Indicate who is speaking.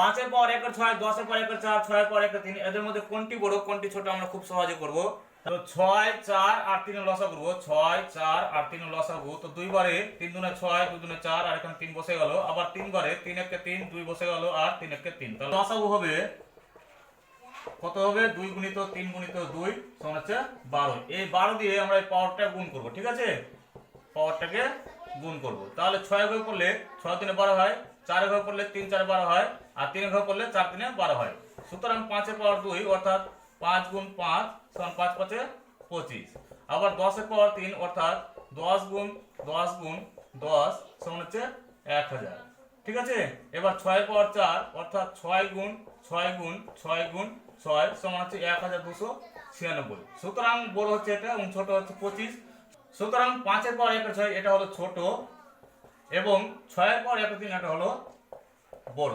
Speaker 1: পাঁচের পর একের ছয়, দশের পর একের চার, ছয়ের পর একের তিন, এদের মধ্যে কোনটি বড়, কোনটি ছোট আমরা খুব সহজে করব। তো ছয়, চার আর তিনে লসা করব। ছয়, চার আর তিনে লসা করব। তো দুইবারে তিন দুনে ছয়, দুই দুনে চার, আর এখানে তিন বসে গেল। আবার তিনবারে তিন একে তিন, দুই বসে গেল, আর তিন একে তিন। তাহলে লসাগু হবে কত হবে? দুই গুণিত তিন গুণিত দুই সমান হচ্ছে বারো। এই বারো দিয়ে আমরা এই পাওয়ারটা গুণ করব, ঠিক আছে? পাওয়ারটাকে গুণ করব। তাহলে ছয় ঘর করলে ছয় দিনে বারো হয়, চার ঘর করলে তিন, চার বারো হয়, আর তিন ঘর করলে চার দিনে বারো হয়। সুতরাং পাঁচের পাওয়ার দুই, অর্থাৎ পাঁচ গুণ পাঁচ সমান পাঁচ পাঁচে পঁচিশ। আবার দশের পাওয়ার তিন, অর্থাৎ দশ গুণ দশ গুণ দশ সমান হচ্ছে এক হাজার। ঠিক আছে? এবার ছয় পাওয়ার চার, অর্থাৎ ছয় গুণ ছয় গুণ ছয় গুণ ছয় সমান হচ্ছে এক হাজার দুশো ছিয়ানব্বই। সুতরাং বড় হচ্ছে এটা এবং ছোট হচ্ছে পঁচিশ। সুতরাং পাঁচের পর একের ছয়, এটা হলো ছোট এবং ছয়ের পর একের তিন, এটা হলো বড়।